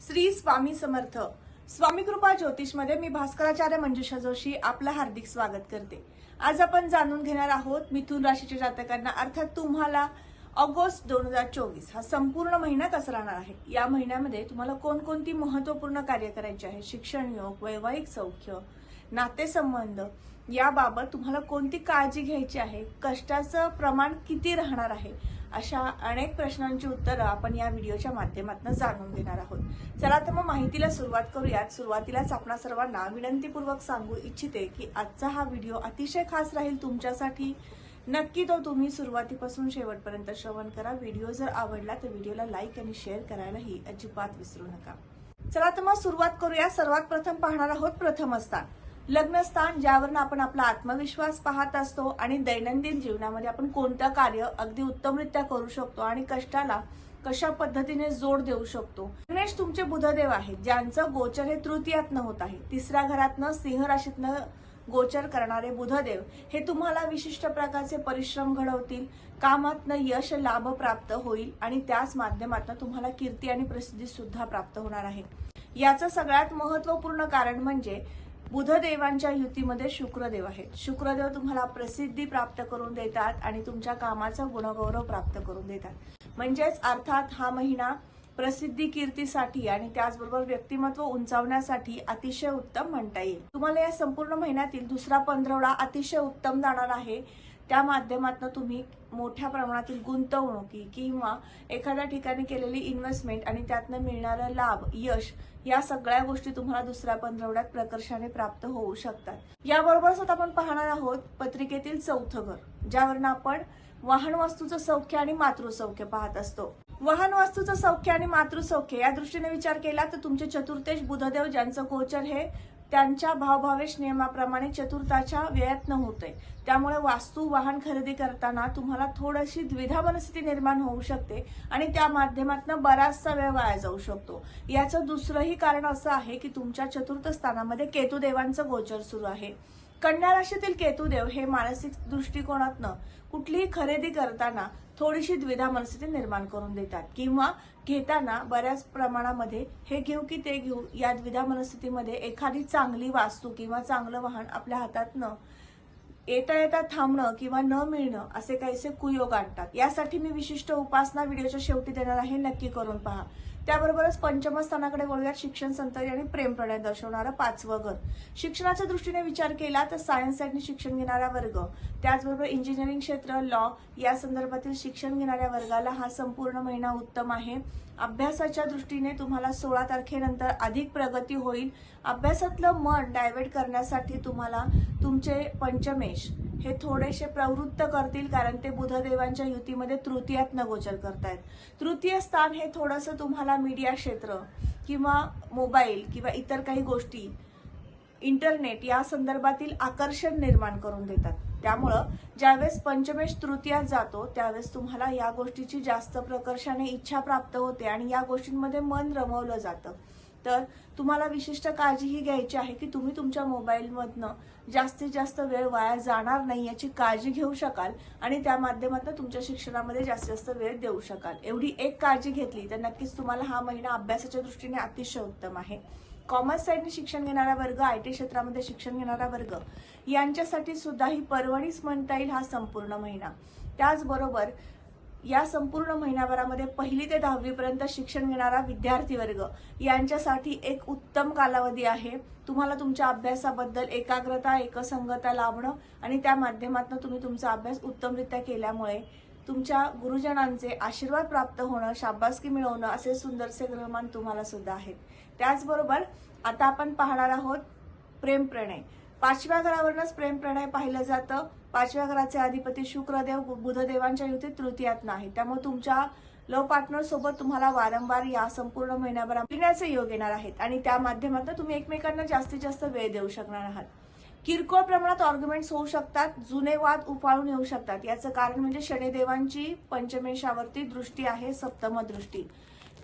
श्री स्वामी समर्थ. स्वामी कृपा ज्योतिषमध्ये मी भास्कराचार्य मंजुषा जोशी आपलं हार्दिक स्वागत करते. आज आपण जाणून घेणार आहोत मिथुन राशीच्या जातकांना. अर्थात तुम्हाला ऑगस्ट दोन हजार चोवीस हा संपूर्ण महिना कसा राहणार आहे? या महिन्यामध्ये तुम्हाला कोणकोणती महत्त्वपूर्ण कार्य करायची आहे? शिक्षण योग वैवाहिक सौख्य नातेसंबंध याबाबत तुम्हाला कोणती काळजी घ्यायची आहे? कष्टाचं प्रमाण किती राहणार आहे? अशा अनेक प्रश्नांची उत्तरं आपण या व्हिडिओच्या माध्यमातून जाणून घेणार आहोत. चला तर मग माहितीला सुरुवात करूयात. सुरुवातीलाच आपण सर्वांना विनंतीपूर्वक सांगू इच्छिते की आजचा हा व्हिडिओ अतिशय खास राहील तुमच्यासाठी. नक्की तो तुम्ही सुरुवातीपासून शेवटपर्यंत श्रवण करा. व्हिडिओ जर आवडला तर व्हिडिओला लाईक आणि शेअर करायलाही अजिबात विसरू नका. चला तर मग सुरुवात करूया. सर्वात प्रथम पाहणार आहोत प्रथम स्थान. लग्नस्थान ज्यावरून आपण आपला आत्मविश्वास पाहत असतो आणि दैनंदिन जीवनामध्ये आपण कोणतं कार्य अगदी उत्तमरित्या करू शकतो आणि कष्टाला कशा पद्धतीने जोड देऊ शकतो? गणेश तुमचे बुधदेव आहेत ज्यांचं गोचर हे तृतीयातनं होत आहे. तिसऱ्या घरातनं सिंह राशीतनं गोचर करणारे बुधदेव हे तुम्हाला विशिष्ट प्रकारचे परिश्रम घडवतील कामातनं यश लाभ प्राप्त होईल आणि त्याच माध्यमातून तुम्हाला कीर्ती आणि प्रसिद्धी सुद्धा प्राप्त होणार आहे. याचं सगळ्यात महत्त्वपूर्ण कारण म्हणजे बुधदेवांच्या युतीमध्ये शुक्रदेव आहेत. शुक्रदेव तुम्हाला प्रसिद्धी प्राप्त करून देतात आणि तुमच्या कामाचा गुणगौरव प्राप्त करून देतात. म्हणजेच अर्थात हा महिना प्रसिद्धी कीर्तीसाठी आणि त्याचबरोबर व्यक्तिमत्व उंचावण्यासाठी अतिशय उत्तम म्हणता येईल. तुम्हाला या संपूर्ण महिन्यातील दुसरा पंधरवडा अतिशय उत्तम जाणार आहे. त्या माध्यमातून तुम्ही मोठ्या प्रमाणातील गुंतवणुकी किंवा एखाद्या ठिकाणी केलेली इन्व्हेस्टमेंट आणि त्यातनं मिळणारा लाभ यश या सगळ्या गोष्टी तुम्हाला दुसऱ्या पंधरवड्यात प्रकर्षाने प्राप्त होऊ शकतात. याबरोबरच आता आपण पाहणार आहोत पत्रिकेतील चौथं घर ज्यावरनं आपण वाहन वस्तूचं सौख्य आणि मातृसौख्य पाहत असतो. वाहन वस्तूचं सौख्य आणि मातृसौख्य या दृष्टीने विचार केला तर तुमचे चतुर्थेश बुधदेव ज्यांचं गोचर हे त्यांच्या भावभावेश नियमाप्रमाणे चतुर्थाच्या व्ययत्न होते त्यामुळे वास्तू वाहन खरेदी करताना तुम्हाला थोडीशी द्विधा मनस्थिती निर्माण होऊ शकते आणि त्या माध्यमातून बराचसा वेळ वाया जाऊ शकतो. याचं दुसरंही कारण असं आहे की तुमच्या चतुर्थ स्थानामध्ये केतुदेवांचं गोचर सुरू आहे. कन्या राशीतील केतुदेव हे मानसिक दृष्टिकोनातनं कुठलीही खरेदी करताना थोडीशी द्विधा मनस्थिती निर्माण करून देतात किंवा घेताना बऱ्याच प्रमाणामध्ये हे घेऊ की ते घेऊ या द्विधा मनस्थितीमध्ये एखादी चांगली वास्तू किंवा चांगलं वाहन आपल्या हातातनं येता येता थांबणं किंवा न मिळणं असे काहीसे कुयोग आणतात. यासाठी मी विशिष्ट उपासना व्हिडिओच्या शेवटी देणार आहे नक्की करून पहा. त्याबरोबरच पंचमस्थानाकडे वळूयात शिक्षण संतरी आणि प्रेम प्रणय दर्शवणारं पाचवं घर. शिक्षणाच्या दृष्टीने विचार केला तर सायन्स आणि शिक्षण घेणारा वर्ग त्याचबरोबर इंजिनिअरिंग क्षेत्र लॉ या संदर्भातील शिक्षण घेणाऱ्या वर्गाला हा संपूर्ण महिना उत्तम आहे. अभ्यासाच्या दृष्टीने तुम्हाला सोळा तारखेनंतर अधिक प्रगती होईल. अभ्यासातलं मन डायव्हर्ट करण्यासाठी तुम्हाला तुमचे पंचमेश हे थोडेसे प्रवृत्त करतील कारण ते बुधदेवांच्या युतीमध्ये तृतीयात नगोचर करतायत. तृतीय स्थान हे थोडंसं तुम्हाला मीडिया क्षेत्र किंवा मोबाईल किंवा इतर काही गोष्टी इंटरनेट या संदर्भातील आकर्षण निर्माण करून देतात. त्यामुळं ज्यावेळेस पंचमेश तृतीयात जातो त्यावेळेस तुम्हाला या गोष्टीची जास्त प्रकर्षाने इच्छा प्राप्त होते आणि या गोष्टींमध्ये मन रमवलं जातं. तर तुम्हाला विशिष्ट काळजी ही घ्यायची आहे की तुम्ही तुमच्या मोबाईलमधनं जास्तीत जास्त वेळ वाया जाणार नाही याची काळजी घेऊ शकाल आणि त्या माध्यमातून तुमच्या शिक्षणामध्ये जास्तीत जास्त वेळ देऊ शकाल. एवढी एक काळजी घेतली तर नक्कीच तुम्हाला हा महिना अभ्यासाच्या दृष्टीने अतिशय उत्तम आहे. कॉमर्स साईडने शिक्षण घेणारा वर्ग आय टी क्षेत्रामध्ये शिक्षण घेणारा वर्ग यांच्यासाठी सुद्धा ही परवडीच म्हणता येईल हा संपूर्ण महिना. त्याचबरोबर या संपूर्ण महिनाभरामध्ये पहिली ते दहावीपर्यंत शिक्षण घेणारा विद्यार्थी वर्ग यांच्यासाठी एक उत्तम कालावधी आहे. तुम्हाला तुमच्या अभ्यासाबद्दल एकाग्रता एकसंगता लाभणं आणि त्या माध्यमातून तुम्ही तुमचा अभ्यास उत्तमरित्या केल्यामुळे तुमच्या गुरुजनांचे आशीर्वाद प्राप्त होणं शाबासकी मिळवणं असे सुंदरसे ग्रहमान तुम्हाला सुद्धा आहेत. त्याचबरोबर आता आपण पाहणार आहोत प्रेम प्रणय. पाचव्या घरावरूनच प्रेम प्रणय पाहिलं जातं. पाचव्या घराचे अधिपती शुक्रदेव बुधदेवांच्या युतीत तृतीयात नाही. त्यामुळे तुमच्या लव पार्टनर सोबत तुम्हाला वारंवार या संपूर्ण महिन्याभरात फिरण्याचे योग येणार आहेत. आणि त्या माध्यमातून तुम्ही एकमेकांना जास्तीत जास्त वेळ देऊ शकणार आहात. किरकोळ प्रमाणात ऑर्ग्युमेंट्स होऊ शकतात. जुने वाद उफाळून येऊ शकतात. याचं कारण म्हणजे शनिदेवांची पंचमेशावरती दृष्टी आहे सप्तम दृष्टी.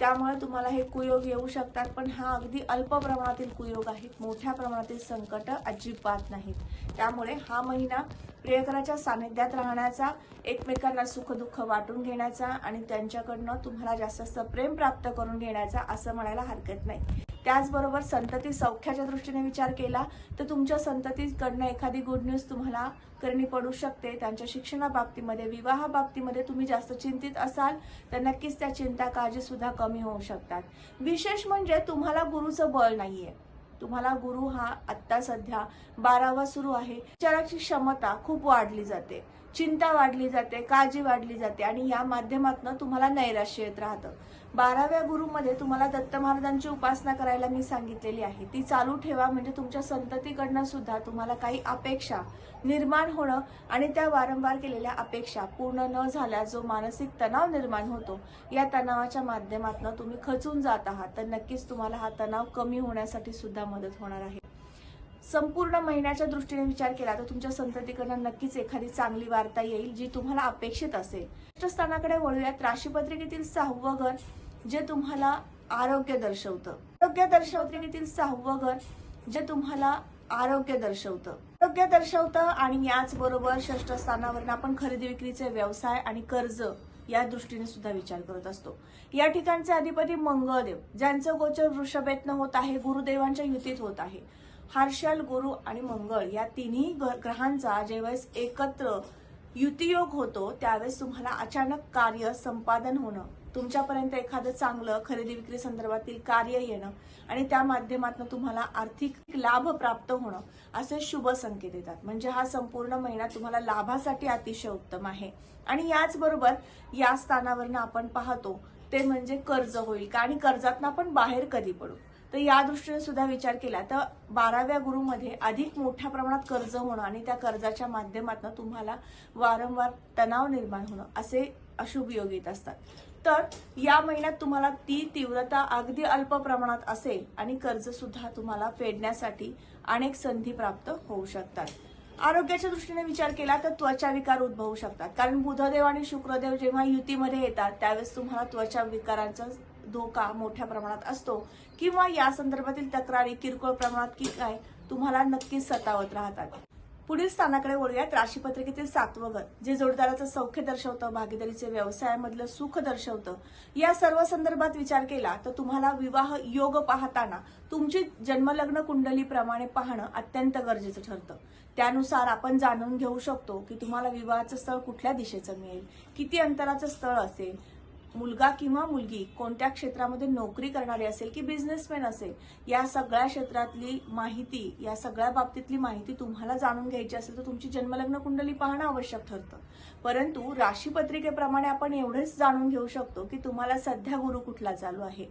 त्यामुळे तुम्हाला हे कुयोग येऊ शकतात पण हा अगदी अल्प प्रमाणातील कुयोग आहेत मोठ्या प्रमाणातील संकट अजिबात नाहीत. त्यामुळे हा महिना प्रियकराच्या सानिध्यात राहण्याचा एकमेकांना सुखदुःख वाटून घेण्याचा आणि त्यांच्याकडनं तुम्हाला जास्त जास्त प्रेम प्राप्त करून घेण्याचा असं म्हणायला हरकत नाही. त्याचबरोबर संतती सौख्याच्या दृष्टीने विचार केला तर तुमच्या संततीकडनं एखादी गुड न्यूज तुम्हाला करणी पडू शकते. त्यांच्या शिक्षणाबाबतीमध्ये विवाहाबाबतीमध्ये तुम्ही जास्त चिंतित असाल तर नक्कीच त्या चिंता काळजीसुद्धा कमी होऊ शकतात. विशेष म्हणजे तुम्हाला गुरुचं बळ नाहीये. तुम्हाला गुरु हा आत्ता सध्या बारावा सुरू आहे. विचाराची क्षमता खूप वाढली जाते. चिंता वाढली जाते काळजी वाढली जाते आणि या माध्यमातून तुम्हाला नैराश्य येत राहतं. बाराव्या गुरुमध्ये तुम्हाला दत्त महाराजांची उपासना करायला मी सांगितलेली आहे. ती चालू ठेवा म्हणजे तुमच्या संततीकडनं सुद्धा तुम्हाला काही अपेक्षा निर्माण होणं आणि त्या वारंवार केलेल्या अपेक्षा पूर्ण न झाल्या जो मानसिक तणाव निर्माण होतो या तणावाच्या माध्यमातून तुम्ही खचून जात आहात. तर नक्कीच तुम्हाला हा तणाव कमी होण्यासाठी सुद्धा मदत होणार आहे. संपूर्ण महिन्याच्या दृष्टीने विचार केला तर तुमच्या संततीकडनं नक्कीच एखादी चांगली वार्ता येईल जी तुम्हाला अपेक्षित असेल. स्थानाकडे वळूयात. राशीपत्रिकेतील सहावं घर जे तुम्हाला आरोग्य दर्शवतं. आरोग्य दर्शवत्रिकेतील सहावं घर जे तुम्हाला आरोग्य दर्शवतं. आरोग्य दर्शवतं आणि याचबरोबर षष्ठ स्थानावरून आपण खरेदी विक्रीचे व्यवसाय आणि कर्ज या दृष्टीने सुद्धा विचार करत असतो. या ठिकाणचे अधिपती मंगळदेव ज्यांचं गोचर वृषभेतनं होत आहे गुरुदेवांच्या युतीत होत आहे. हर्षल गुरु आणि मंगळ या तिन्ही ग- ग्रहांचा ज्यावेळेस एकत्र युतियोग होतो त्यावेळेस तुम्हाला अचानक कार्य संपादन होणं तुमच्यापर्यंत एखादं चांगलं खरेदी विक्री संदर्भातील कार्य येणं आणि त्या माध्यमातून तुम्हाला आर्थिक लाभ प्राप्त होणं असे शुभ संकेत येतात म्हणजे हा संपूर्ण महिना तुम्हाला लाभासाठी अतिशय उत्तम आहे. आणि याचबरोबर या स्थानावरनं आपण पाहतो ते म्हणजे कर्ज होईल. का? आणि कर्जातनं आपण बाहेर कधी पडू? तर या दृष्टीने सुद्धा विचार केला तर बाराव्या गुरुमध्ये अधिक मोठ्या प्रमाणात कर्ज होणं आणि त्या कर्जाच्या माध्यमातून तुम्हाला वारंवार तणाव निर्माण होणं असे अशुभ योग येत असतात. तर या महिन्यात तुम्हाला ती तीव्रता अगदी अल्प प्रमाणात असेल आणि कर्ज सुद्धा तुम्हाला फेडण्यासाठी अनेक संधी प्राप्त होऊ शकतात. आरोग्याच्या दृष्टीने विचार केला तर त्वचा विकार उद्भवू शकतात. कारण बुधदेव आणि शुक्रदेव जेव्हा युतीमध्ये येतात त्यावेळेस तुम्हाला त्वचा विकारांचं धोका मोठ्या प्रमाणात असतो किंवा या संदर्भातील तक्रारी किरकोळ प्रमाणात की काय तुम्हाला नक्कीच सतावत राहतात. पुढील स्थानाकडे वळूयात. राशीपत्रिकेतील सातवं घर जे जोडदाराचं सौख्य दर्शवतं भागीदारीचे व्यवसायामधलं सुख दर्शवतं या सर्व संदर्भात विचार केला तर तुम्हाला विवाह योग पाहताना तुमची जन्मलग्न कुंडलीप्रमाणे पाहणं अत्यंत गरजेचं ठरतं. त्यानुसार आपण जाणून घेऊ शकतो की तुम्हाला विवाहाचं स्थळ कुठल्या दिशेचं मिळेल किती अंतराचं स्थळ असेल मुलगा किंवा मुलगी कोणत्या क्षेत्रामध्ये नोकरी करणारी असेल की बिझनेसमॅन असेल या सगळ्या क्षेत्रातली माहिती या सगळ्या बाबतीतली माहिती तुम्हाला जाणून घ्यायची असेल तर तुमची जन्मलग्न कुंडली पाहणं आवश्यक ठरतं. परंतु राशीपत्रिकेप्रमाणे आपण एवढेच जाणून घेऊ शकतो की तुम्हाला सध्या गुरु कुठला चालू आहे.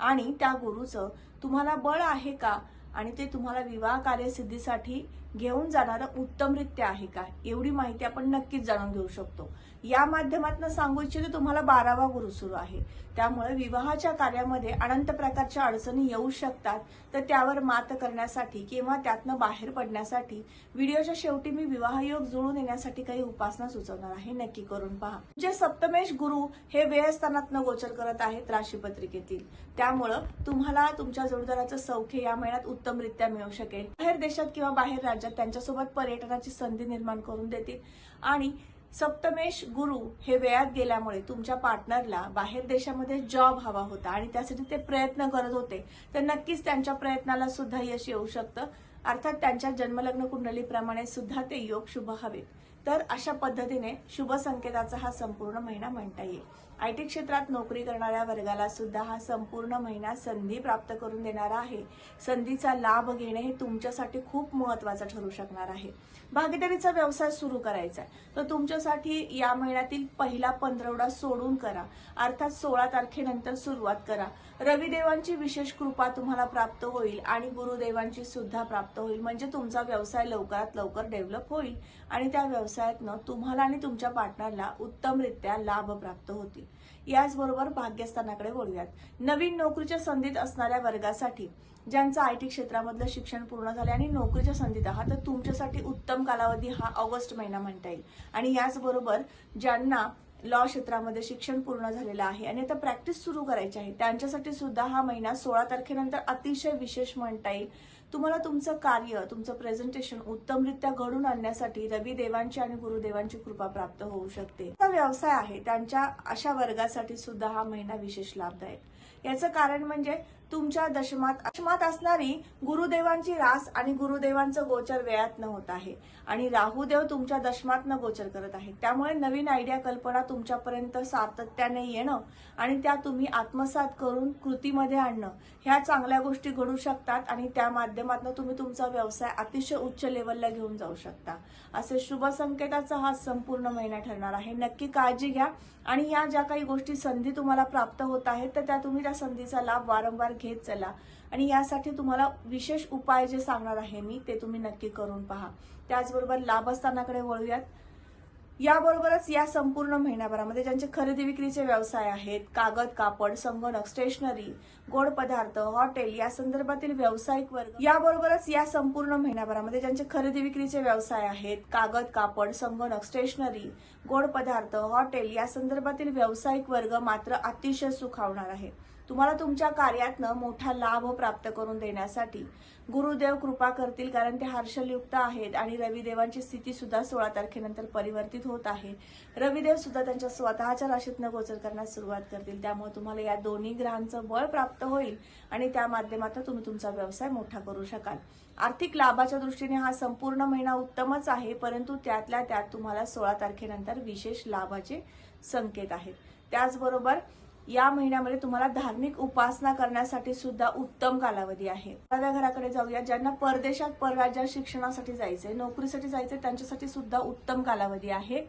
आणि त्या गुरुचं तुम्हाला बळ आहे का? आणि ते तुम्हाला विवाह कार्यसिद्धीसाठी घेऊन जाणारं उत्तमरित्या आहे का? एवढी माहिती आपण नक्कीच जाणून घेऊ शकतो. या माध्यमातून सांगू इच्छितो तुम्हाला बारावा गुरु सुरू आहे. त्यामुळे विवाहाच्या कार्यामध्ये अनंत प्रकारच्या अडचणी येऊ शकतात. तर त्यावर मात करण्यासाठी किंवा त्यातनं बाहेर पडण्यासाठी व्हिडिओच्या शेवटी मी विवाहयोग जुळून येण्यासाठी काही उपासना सुचवणार आहे. नक्की करून पहा. जे सप्तमेश गुरु हे व्ययस्थानातनं गोचर करत आहेत राशीपत्रिकेतील. त्यामुळं तुम्हाला तुमच्या जोडदाराचं सौख्य या महिन्यात उत्तमरित्या मिळू शकेल. बाहेर देशात किंवा बाहेर राज्यात त्यांच्यासोबत पर्यटनाची संधी निर्माण करून देतील. आणि सप्तमेश गुरु हे वेळात गेल्यामुळे तुमच्या पार्टनरला बाहेर देशामध्ये जॉब हवा होता आणि त्यासाठी ते प्रयत्न करत होते. तर नक्कीच त्यांच्या प्रयत्नाला सुद्धा यश येऊ शकतं. अर्थात त्यांच्या जन्मलग्न कुंडलीप्रमाणे सुद्धा ते योग शुभ हवेत. तर अशा पद्धतीने शुभ संकेताचा हा संपूर्ण महिना म्हणता येईल. आय टी क्षेत्रात नोकरी करणाऱ्या वर्गाला सुद्धा हा संपूर्ण महिना संधी प्राप्त करून देणारा आहे. संधीचा लाभ घेणे हे तुमच्यासाठी खूप महत्वाचं ठरू शकणार आहे. भागीदारीचा व्यवसाय सुरू करायचा आहे. तर तुमच्यासाठी या महिन्यातील पहिला पंधरवडा सोडून करा. अर्थात सोळा तारखेनंतर सुरुवात करा. रविदेवांची विशेष कृपा तुम्हाला प्राप्त होईल आणि गुरुदेवांची सुद्धा प्राप्त होईल. म्हणजे तुमचा व्यवसाय लवकरात लवकर डेव्हलप होईल आणि त्या व्यवसायातनं तुम्हाला आणि तुमच्या पार्टनरला उत्तमरित्या लाभ प्राप्त होतील. याचबरोबर भाग्यस्थानाकडे बोलूयात नवीन नोकरीच्या संधीत असणाऱ्या वर्गासाठी ज्यांचं आय टी क्षेत्रामधलं शिक्षण पूर्ण झालं आणि नोकरीच्या संधीत आहात तर तुमच्यासाठी उत्तम कालावधी हा ऑगस्ट महिना म्हणता येईल. आणि याचबरोबर ज्यांना लॉ क्षेत्रामध्ये शिक्षण पूर्ण झालेलं आहे आणि आता प्रॅक्टिस सुरू करायची आहे त्यांच्यासाठी सुद्धा हा महिना सोळा तारखेनंतर अतिशय विशेष म्हणता येईल. तुम्हाला तुमचं कार्य तुमचं प्रेझेंटेशन उत्तमरित्या घडून आणण्यासाठी रवी देवांची आणि गुरुदेवांची कृपा प्राप्त होऊ शकते. व्यवसाय आहे. त्यांच्या अशा वर्गासाठी सुद्धा हा महिना विशेष लाभदायक. याचं कारण म्हणजे तुमच्या दशमात दशमात असणारी गुरुदेवांची रास आणि गुरुदेवांचं गोचर वेळात न होत आहे. आणि राहुदेव तुमच्या दशमात न गोचर करत आहे त्यामुळे नवीन आयडिया कल्पना तुमच्यापर्यंत सातत्याने येणं आणि त्या तुम्ही आत्मसात करून कृतीमध्ये आणणं ह्या चांगल्या गोष्टी घडू शकतात आणि त्या माध्यमातून तुम्ही तुमचा व्यवसाय अतिशय उच्च लेवलला घेऊन जाऊ शकता. असे शुभ संकेताचा हा संपूर्ण महिना ठरणार आहे. नक्की काळजी घ्या आणि या ज्या काही गोष्टी संधी तुम्हाला प्राप्त होत आहेत तर त्या तुम्ही त्या संधीचा लाभ वारंवार घेत चला. आणि यासाठी तुम्हाला विशेष उपाय जे सांगणार आहे मी ते तुम्ही नक्की करून पहा. त्याचबरोबर लाभस्थानाकडे वळूयात. याबरोबरच या संपूर्ण महिन्याभरामध्ये ज्यांचे खरेदी विक्रीचे व्यवसाय आहेत कागद कापड संगणक स्टेशनरी गोड पदार्थ हॉटेल या संदर्भातील व्यावसायिक वर्ग याबरोबरच या संपूर्ण महिन्याभरामध्ये ज्यांचे खरेदी विक्रीचे व्यवसाय आहेत कागद कापड संगणक स्टेशनरी गोड पदार्थ हॉटेल या संदर्भातील व्यावसायिक वर्ग मात्र अतिशय सुखावणार आहे. तुम्हाला तुमच्या कार्यातनं मोठा लाभ प्राप्त करून देण्यासाठी गुरुदेव कृपा करतील कारण ते हर्षलयुक्त आहेत आणि रविदेवांची स्थिती सुद्धा सोळा तारखेनंतर परिवर्तित होत आहे. रविदेव सुद्धा त्यांच्या स्वतःच्या राशीतनं गोचर करण्यास सुरुवात करतील. त्यामुळे तुम्हाला या दोन्ही ग्रहांचं बळ प्राप्त होईल आणि त्या माध्यमातून तुम्ही तुमचा व्यवसाय मोठा करू शकाल. आर्थिक लाभाच्या दृष्टीने हा संपूर्ण महिना उत्तमच आहे परंतु त्यातल्या त्यात तुम्हाला सोळा तारखेनंतर विशेष लाभाचे संकेत आहेत. त्याचबरोबर या महिन्यामध्ये तुम्हाला धार्मिक उपासना करण्यासाठी सुद्धा उत्तम कालावधी आहे. एखाद्या घराकडे जाऊया. ज्यांना परदेशात परराज्यात शिक्षणासाठी जायचंय नोकरीसाठी जायचंय त्यांच्यासाठी सुद्धा उत्तम कालावधी आहे.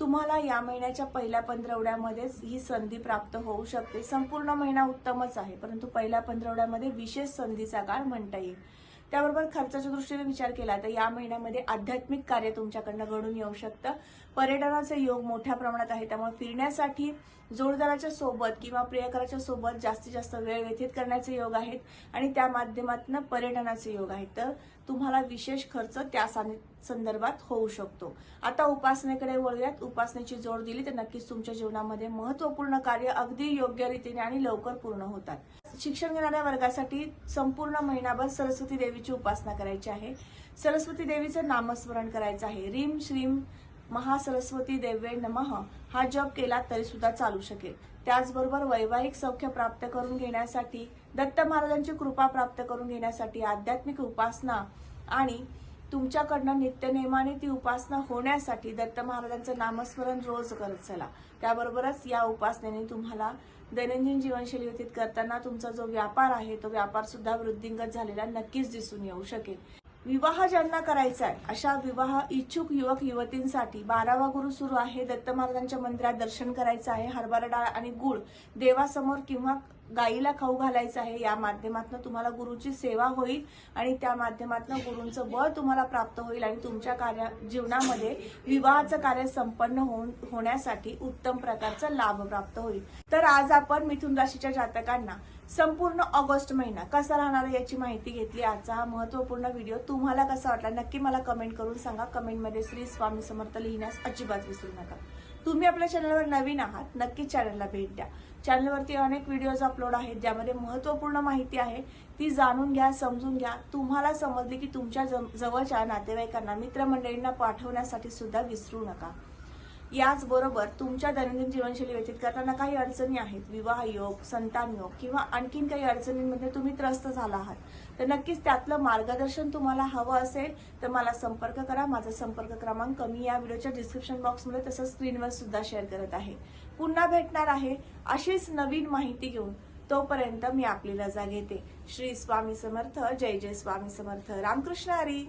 तुम्हाला या महिन्याच्या पहिल्या पंधरवड्यामध्येच ही संधी प्राप्त होऊ शकते. संपूर्ण महिना उत्तमच आहे परंतु पहिल्या पंधरवड्यामध्ये विशेष संधीचा काळ म्हणता येईल. त्याबरोबर खर्चाच्या दृष्टीने विचार केला तर या महिन्यामध्ये आध्यात्मिक कार्य तुमच्याकडनं घडून येऊ शकतं. पर्यटनाचे योग मोठ्या प्रमाणात आहे त्यामुळे फिरण्यासाठी जोडदाराच्या सोबत किंवा प्रियकराच्या सोबत जास्तीत जास्त वेळ व्यतीत करण्याचे योग आहेत आणि त्या माध्यमातून पर्यटनाचे योग आहेत. तर तुम्हाला विशेष खर्च त्या संदर्भात होऊ शकतो. आता उपासनेकडे वळूयात. उपासनेची जोड दिली तर नक्कीच तुमच्या जीवनामध्ये महत्त्वपूर्ण कार्य अगदी योग्य रीतीने आणि लवकर पूर्ण होतात. शिक्षण घेणाऱ्या वर्गासाठी संपूर्ण महिनाभर सरस्वती देवीची उपासना करायची आहे. सरस्वती देवीचं नामस्मरण करायचं आहे. रीम श्रीम महासरस्वती देवे नमः. हा जप केला तरी सुद्धा चालू शकेल. त्याचबरोबर वैवाहिक सौख्य प्राप्त करून घेण्यासाठी दत्त महाराजांची कृपा प्राप्त करून घेण्यासाठी आध्यात्मिक उपासना आणि तुमच्याकडनं नित्यनेमाने ती उपासना होण्यासाठी दत्त महाराजांचं नामस्मरण रोज करत चला. त्याबरोबरच या उपासनेने तुम्हाला दैनंदिन जीवनशैली व्यतीत करताना तुमचा जो व्यापार आहे तो व्यापार सुद्धा वृद्धिंगत झालेला नक्कीच दिसून येऊ शकेल. विवाह ज्यांना करायचा आहे अशा विवाह इच्छुक युवक युवतींसाठी बारावा गुरु सुरू आहे. दत्त महाराजांच्या मंदिरात दर्शन करायचं आहे. हरभरा डाळ आणि गुळ देवासमोर किंवा गाईला खाऊ घालायचं आहे या माध्यमातून तुम्हाला गुरुची सेवा होईल आणि त्या माध्यमातून गुरूंचं बळ तुम्हाला प्राप्त होईल आणि तुमच्या कार्य जीवनामध्ये विवाहाचं कार्य संपन्न होऊन होण्यासाठी उत्तम प्रकारचा लाभ प्राप्त होईल. तर आज आपण मिथुन राशीच्या जातकांना संपूर्ण ऑगस्ट महिना कसा राहणार आहे याची माहिती घेतली. आजचा हा महत्त्वपूर्ण व्हिडिओ तुम्हाला कसा वाटला नक्की मला कमेंट करून सांगा. कमेंटमध्ये श्री स्वामी समर्थ लिहिण्यास अजिबात विसरू नका. तुम्ही आपल्या चॅनलवर नवीन आहात नक्कीच चॅनलला भेट द्या. चॅनलवरती अनेक व्हिडिओज अपलोड आहेत ज्यामध्ये महत्त्वपूर्ण माहिती आहे. ती जाणून घ्या समजून घ्या. तुम्हाला समजली की तुमच्या जम- जवळच्या नातेवाईकांना मित्रमंडळींना पाठवण्यासाठी सुद्धा विसरू नका. याचबरोबर तुमच्या दैनंदिन जीवनशैली व्यतीत करताना काही अडचणी आहेत. विवाह योग संतान योग किंवा आणखीन काही अडचणींमध्ये तुम्ही त्रस्त झाला आहात. तर नक्कीच त्यातलं मार्गदर्शन तुम्हाला हवं असेल तर मला संपर्क करा. माझा संपर्क क्रमांक मी या व्हिडिओच्या डिस्क्रिप्शन बॉक्समध्ये तसंच स्क्रीनवर सुद्धा शेअर करत आहे. पुन्हा भेटणार आहे अशीच नवीन माहिती घेऊन. तोपर्यंत मी आपली रजा घेते. श्री स्वामी समर्थ जय जय स्वामी समर्थ. रामकृष्ण हरी.